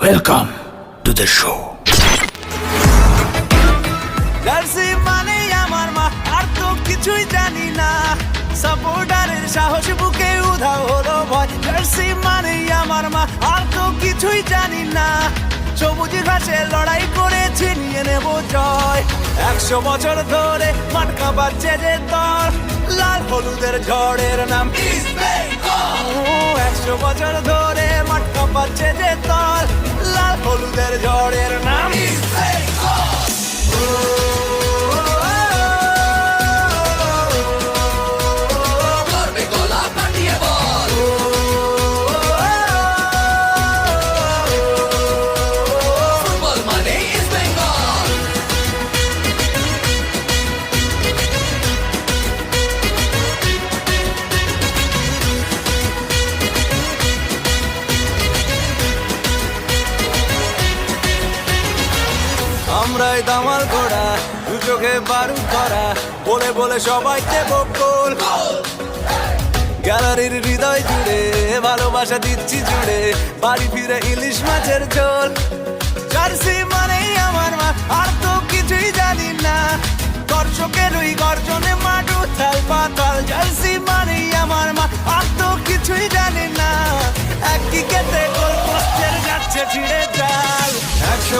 Welcome to the show. জার্সি আমার মা, আর তো কিছুই জানি না। সাপোর্টারের সাহস বুকে হলো ভয়। জার্সি মানে আমার মা, আর তো কিছুই জানি না। সবুজ ঘাসে লড়াই করেছি, নিয়ে নেব জয়। একশো বছর ধরে মাটকা বাজছে যে দল। লাল হলুদের ঝড়ের নাম একশো বছর ধরে মাটকা দল লাল হলুদের ঝড়ের নাম আমরাই দামাল করা দু চোখে বারুদ করা বলে বলে সবাইকে বকুল। গ্যালারির হৃদয় জুড়ে, ভালোবাসা দিচ্ছি জুড়ে, বাড়ি ফিরে ইলিশ মাছের ঝোল। জার্সি মানেই আমার মা, আর তো কিছুই জানি না। দর্শকের ওই গর্জনে মাঠ উথাল পাতাল, জার্সি মানেই আমার মা, আর তো কিছুই জানি না। একই কেটে গোল পোস্টের যাচ্ছে ছিঁড়ে জাল। একশো